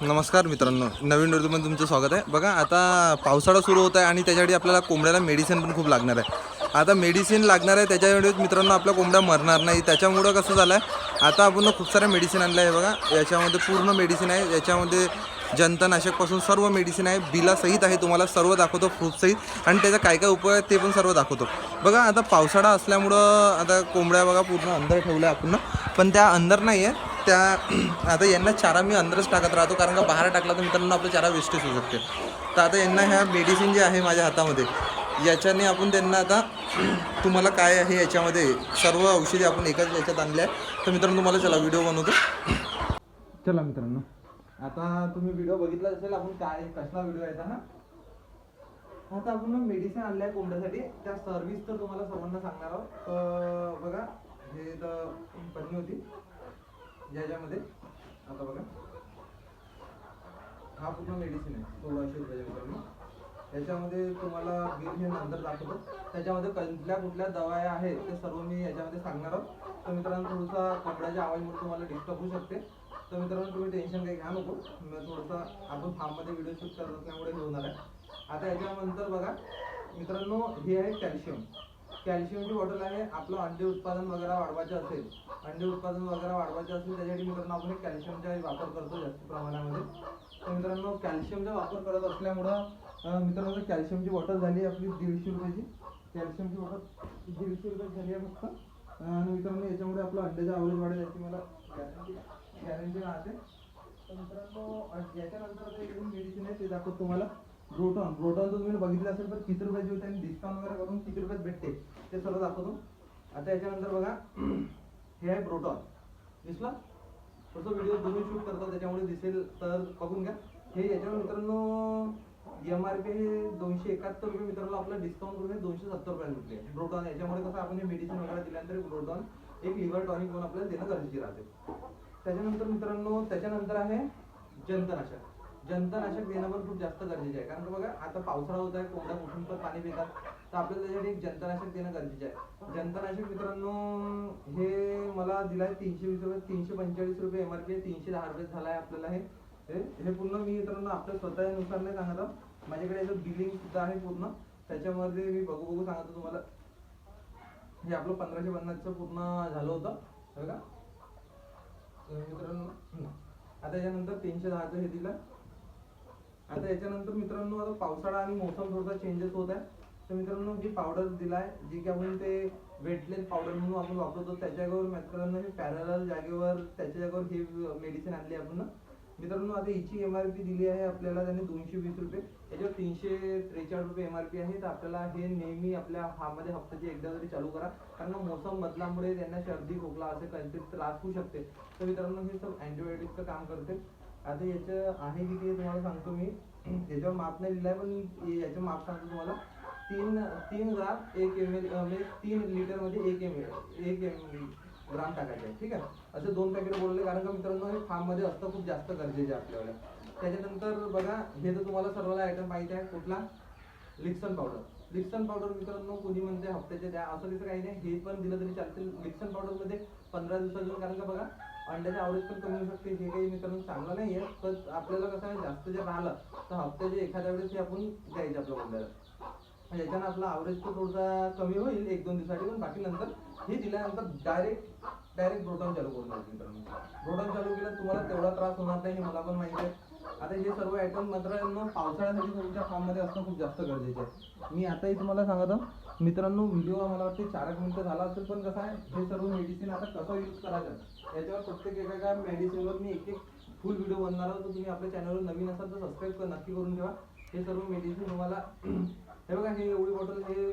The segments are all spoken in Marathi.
नमस्कार मित्रांनो नवीन ऋतूमध्ये तुमचं स्वागत आहे. बघा आता पावसाळा सुरू होत आहे आणि त्याच्यासाठी आपल्याला कोंबड्याला मेडिसिन पण खूप लागणार आहे. आता मेडिसिन लागणार आहे त्याच्यामुळे मित्रांनो आपल्या कोंबड्या मरणार नाही. त्याच्यामुळं कसं झालं आहे आता आपण खूप साऱ्या मेडिसिन आणल्या आहे बघा. याच्यामध्ये पूर्ण मेडिसिन आहे. याच्यामध्ये जंतनाशकपासून सर्व मेडिसिन आहे. बिलासहित आहे तुम्हाला सर्व दाखवतो फ्रूटसहित आणि त्याचा काय काय उपाय आहे ते पण सर्व दाखवतो. बघा आता पावसाळा असल्यामुळं आता कोंबड्या बघा पूर्ण अंदर ठेवल्या आपण. पण त्या अंदर नाही आहे त्या आता यांना चारा मी अंदरच टाकत राहतो कारण का बाहेर टाकला तर मित्रांनो आपला चारा वेस्टेज होऊ शकते. तर आता यांना ह्या मेडिसिन जे आहे माझ्या हातामध्ये याच्याने आपण त्यांना आता तुम्हाला काय आहे याच्यामध्ये सर्व औषधी आपण एकाच याच्यात आणल्या आहे तर मित्रांनो तुम्हाला चला व्हिडिओ बनवतो. चला मित्रांनो. आता तुम्ही व्हिडिओ बघितला असेल आपण काय कसला व्हिडिओ आहे ना? आता आपण मेडिसिन आणलं आहे कोंबड्यासाठी. त्या सर्व्हिस तर तुम्हाला सर्वांना सांगणार आहोत. बघा हे तर पत्नी होती. याच्यामध्ये आता बघा. हा पूर्ण मेडिसिन आहे सोळाशे रुपयाच्या मित्रांनो. याच्यामध्ये तुम्हाला बिल हे नंतर दाखवतो. त्याच्यामध्ये कुठल्या कुठल्या दवाया आहेत ते सर्व मी याच्यामध्ये सांगणार आहोत. तर मित्रांनो थोडंसं कपड्याच्या आवाजमुळे तुम्हाला डिस्टर्ब होऊ शकते. तर मित्रांनो तुम्ही टेन्शन काही घ्या नको. थोडंसं आपण फार्ममध्ये व्हिडिओ शूट करत असल्यामुळे हे होणार आहे. आता याच्यानंतर बघा मित्रांनो हे आहे कॅल्शियम कॅल्शियमची बॉटल आहे आपलं अंडे उत्पादन वगैरे वाढवायचं असेल अंडे उत्पादन वगैरे वाढवायचं असेल त्याच्यासाठी मित्रांनो आपण कॅल्शियमचा वापर करतो जास्त प्रमाणामध्ये. तर मित्रांनो कॅल्शियमचा वापर करत असल्यामुळं मित्रांनो कॅल्शियमची बॉटल झाली आपली दीडशे रुपयाची. कॅल्शियमची बॉटल दीडशे रुपयाची झाली आहे फक्त. आणि मित्रांनो याच्यामुळे आपलं अंड्याचा आवरेज वाढेल याची मला गॅरंटी गॅरंटी राहते. तर मित्रांनो याच्यानंतर ते मेडिसिन आहे ते दाखवतो तुम्हाला. ब्रोटॉन ब्रोटॉन जर तुम्ही बघितलं असेल तर किती रुपयाची होते आणि डिस्काउंट वगैरे करून किती रुपयात भेटते ते सर्व दाखवतो. आता याच्यानंतर बघा हे आहे ब्रोटॉन दिसला? तसं व्हिडिओ दोन्ही शूट करतात त्याच्यामुळे दिसेल तर बघून घ्या. हे याच्यावर मित्रांनो एम आर पी हे दोनशे एकाहत्तर रुपये मित्रांनो आपलं डिस्काउंट करून हे दोनशे सत्तर रुपयाला भेटले ब्रोटॉन याच्यामुळे कसं आपण हे मेडिसिन वगैरे दिल्यानंतर ब्रोटॉन एक लिव्हर टॉनिक म्हणून आपल्याला देणं गरजेचे राहते. त्याच्यानंतर मित्रांनो त्याच्यानंतर आहे जंतनाशक. जंतनाशक देणं पण खूप जास्त गरजेचं आहे. कारण बघा आता पावसाळा होत आहे कोंबड्या उठून पण पाणी पितात. तर आपल्याला त्याच्यासाठी एक जंतनाशक देणं गरजेचे आहे. जंतनाशक मित्रांनो हे मला दिलाय तीनशे वीस रुपये तीनशे पंचेचाळीस रुपये एम आर पी तीनशे दहा रुपये झाला आहे आपल्याला हे. हे पूर्ण मी मित्रांनो आपल्या स्वतःनुसार नाही सांगत माझ्याकडे याचं बिलिंग सुद्धा आहे पूर्ण. त्याच्यामध्ये मी बघू बघू सांगतो तुम्हाला. हे आपलं पंधराशे पन्नासचं पूर्ण झालं होतं. हे बघा. मित्रांनो आता याच्यानंतर तीनशे दहाचं हे दिलं. आता याच्यानंतर मित्रांनो आता पावसाळा आणि मोसम थोडासा चेंजेस होत आहे. तर मित्रांनो जी पावडर दिलाय जी की आपण ते वेटलेस पावडर म्हणून आपण वापरतो त्याच्या जागेवर मित्रांनो पॅरल जागेवर त्याच्या जागेवर हे मेडिसिन आणली आपण. मित्रांनो आता हिची एम आर पी दिली आहे आपल्याला त्याने दोनशे वीस रुपये. याच्यावर तीनशे त्रेचाळीस रुपये एम आर पी आहे. तर आपल्याला हे नेहमी आपल्या हामध्ये हप्त्याची एकदा तरी चालू करा. कारण मोसम बदलामुळे त्यांना सर्दी खोकला असे काहीतरी त्रास होऊ शकते. तर मित्रांनो हे सब अँटीबायोटिकचं काम करते. आता याचं आहे की ते तुम्हाला सांगतो मी. याच्यावर माप नाही दिलाय पण याचं माप सांगतो तुम्हाला. तीन तीन ग्राम एक एम एल म्हणजे तीन लिटरमध्ये एक एम एल एक एम ग्राम टाकायचे आहे ठीक आहे? असे दोन पॅकेट बोलले कारण का मित्रांनो हे फार्ममध्ये असतं खूप जास्त गरजेचे आहे आपल्याला. त्याच्यानंतर बघा हे तर तुम्हाला सर्वाला आयटम माहिती आहे कुठला? लिक्सन पावडर लिक्सन पावडर मित्रांनो कोणी म्हणते हप्त्याचे द्या असं तिथं काही नाही. हे पण दिलं तरी चालते लिक्सन पावडरमध्ये पंधरा दिवसाचं कारण का बघा अंड्याचे आवरेज पण कमी होऊ शकते हे काही मित्रांनो चांगलं नाही आहे पण आपल्याला कसं आहे जास्त जर राहिलं तर हप्त्याचे एखाद्या वेळेस हे आपण द्यायचं आपल्या कोंबड्याला याच्यानं आपला आवरेज तर थोडासा कमी होईल एक दोन दिवसासाठी पण बाकी नंतर हे दिल्यानंतर डायरेक्ट डायरेक्ट ब्रोटॉन चालू करून द्यायचं मित्रांनो. ब्रोटॉन चालू केलं तुम्हाला तेवढा त्रास होणार नाही हे मला पण माहिती आहे. आता हे सर्व आयटम मित्रांनो पावसाळ्यासाठी तुमच्या फार्ममध्ये असणं खूप जास्त गरजेचं आहे. मी आताही तुम्हाला सांगत मित्रांनो व्हिडिओ मला वाटते चार एक मिनटं झाला असेल पण कसं आहे हे सर्व मेडिसिन आता कसं यूज करायचं? याच्यावर प्रत्येक एका मेडिसिनवर मी एक एक फुल व्हिडिओ बनणार आहोत तर तुम्ही आपल्या चॅनलवर नवीन असाल तर सबस्क्राईब नक्की करून ठेवा. हे सर्व मेडिसिन तुम्हाला हे बघा हे एवढी बॉटल हे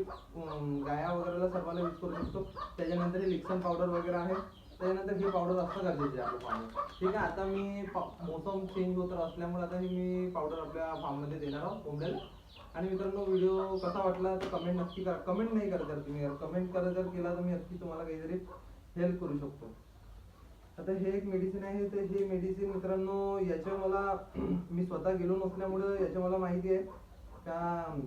गाया वगैरेला सर्वांना यूज करू शकतो. त्याच्यानंतर हे लिक्सन पावडर वगैरे आहे. त्याच्यानंतर ही पावडर असणं गरजेचे आपल्या फार्ममध्ये ठीक आहे आता मी मोसम चेंज होत असल्यामुळे आता ही मी पावडर आपल्या फार्ममध्ये देणार आहोत कोंबड्याला. आणि मित्रांनो व्हिडिओ कसा वाटला तर कमेंट नक्की करा. कमेंट नाही करा जर तुम्ही कमेंट करा जर केला तर मी नक्की तुम्हाला काहीतरी हेल्प करू शकतो. आता हे एक मेडिसिन आहे तर हे मेडिसिन मित्रांनो याच्या मला मी स्वतः गेलो नसल्यामुळं याच्या मला माहिती आहे. का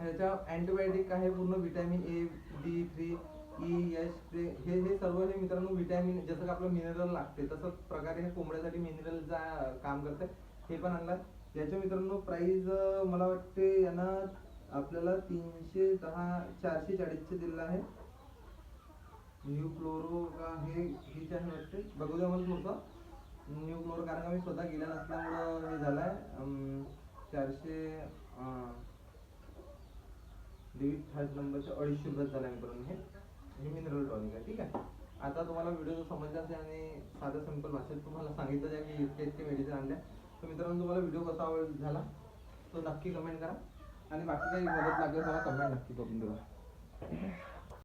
याच्या अँटीबायोटिक आहे पूर्ण विटॅमिन ए डी थ्री की यश ते हे हे सर्व हे मित्रांनो विटॅमिन जसं की आपलं मिनरल लागते तसंच प्रकारे हे कोंबड्यासाठी मिनरलचा काम करते. हे पण आणला याच्या मित्रांनो प्राइस मला वाटते यांना आपल्याला तीनशे दहा चारशे चाळीसचे दिलेलं आहे. न्यू क्लोरो का हे हेच आहे वाटते. बघू द्या मला थोडंसं न्यू क्लोरो कारण का मी स्वतः गेल्या नसल्यामुळं हे झालं आहे चारशे डेबिट थर्ड नंबरचे अडीचशे रुपयात झाला मित्रांनो हे. हे मिनरल टॉनिक आहे ठीक आहे? आता तुम्हाला व्हिडिओ समजला असेल आणि साधं सिंपल भाषेत तुम्हाला सांगितलं आहे की इतके इतके मेडिसिन आणल्या. तर मित्रांनो तुम्हाला व्हिडिओ कसा आवड झाला? तो नक्की कमेंट करा. आणि बाकी काही मदत लागेल मला कमेंट नक्की करून देवा.